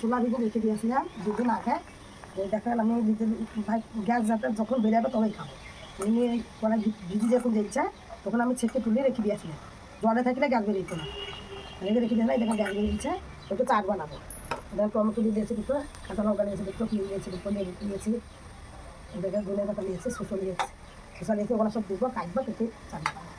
চুলা দিকে রেখে দিয়েছিলাম, দুদিন আগে। দেখেন আমি ভাই, গ্যাস যাতে যখন বেরোবে তবেই খাব। এমনি কড়াই ভিজি যখন দিচ্ছে তখন আমি ছেঁকে তুলে রেখে দিয়েছিলাম। জলে থাকলে গ্যাস বেরিয়েছে না। রেখে রেখে দিয়েছিলাম দেখেন গ্যাস বেরিয়েছে। একটু চাট বানাবো। এবার টমেটো দিয়ে দিয়েছি দুটো, কাঁচা লঙ্কা নিয়েছি দুটো পিঁড়ি নিয়েছি দুটো, লেবু নিয়েছি এদিকে ধনে পাতা নিয়েছি শুষো নিয়েছি শুষা নিয়েছি ওগুলো সব দিব, কাটবো, কেটে চাট বানাবো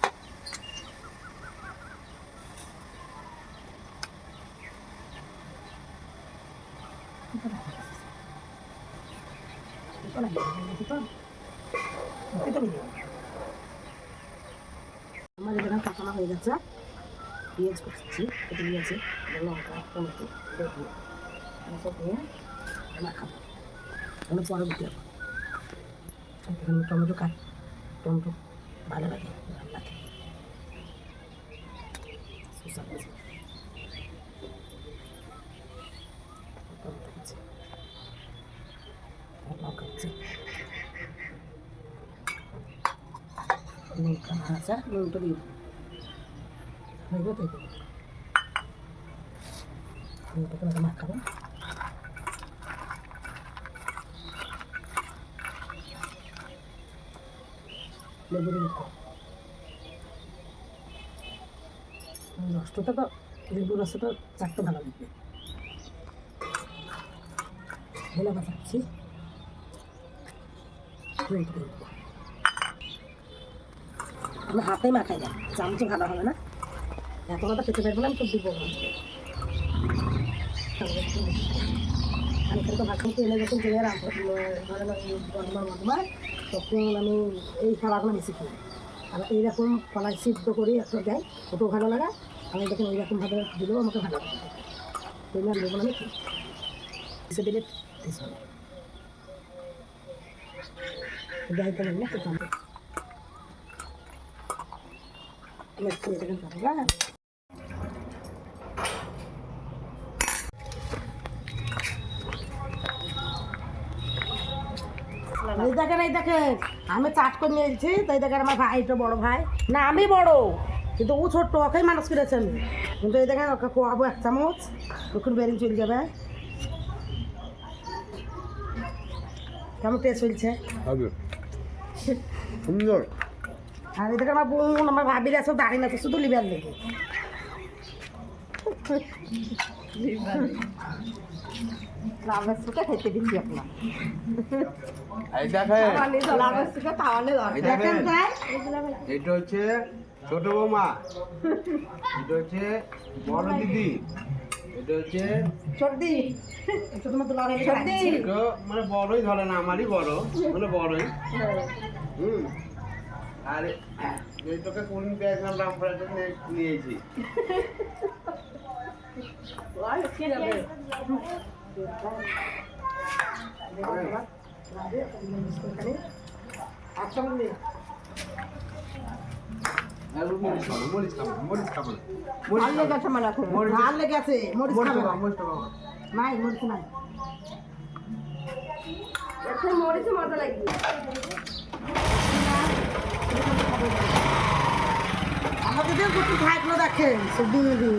আমার এখানে কাঁচানো হয়ে গেছে পেঁয়াজ করছি কেটে নিয়েছি লঙ্কা টমেটো লেবু সব দিয়ে মাখাবো আমি পরে দিতে হবে এখানে টমেটো কাট টমেটো ভালো লাগে ভালো লাগে শসা কুচি টমেটো কুচি লঙ্কা ভাজা নুনটা দিয়ে হয়ে গেছে তো নুনটাকে আমরা মাখাবো। লেবু দিয়ে দিতে রসটা তো লেবু রসটা চারটে ভালো লাগবে। ভোলা দেবো আমি হাতে মাখাই না চামচে ভালো হবে না? এত কথা খেতে আমি তো দিব না। আমি কিন্তু ভাষণ তেলে যখন তেলে রাখব ধরে গরমা গরমা তখন আমি এই খাবারগুলো বেশি খাই আর এইরকম কলাই সিদ্ধ করে একটা দেয়, ওটাও ভালো লাগে। আমি দেখুন এইরকমভাবে দিলেও আমাকে ভালো লাগে। তো এটা কিন্তু হবে এই এই আমি চাট করে নিয়েছি তাই দেখেন, আমার ভাই তো বড় ভাই। না, আমি বড়, কিন্তু ও ছোট্ট, ওকেই মানুষ করেছে আমি। কিন্তু এই দেখেন, ওকে খোয়াবো এক চামচ তখন বেরিং চলে যাবে। কেমন টেস্ট চলছে সুন্দর। আর দেখেন আমার বোন আমার ভাবিরা সব দাঁড়িয়ে না শুধু লিবার লেগে এটা হচ্ছে ছোট বৌমা। এটা হচ্ছে বড় দিদি। এটা হচ্ছে সর্দি। একটু তোমার তো সর্দি। এটা মানে বড়ই ধরে না আমারই বড় মানে বড়ই। হুম। আর এইটাকে কোন পেয়েছিলাম রামপুরাতে নিয়েছি। খাব মরিচে মজা লাগবে। আমাদের দেখুন থাকল দেখেন সব দিন দিন।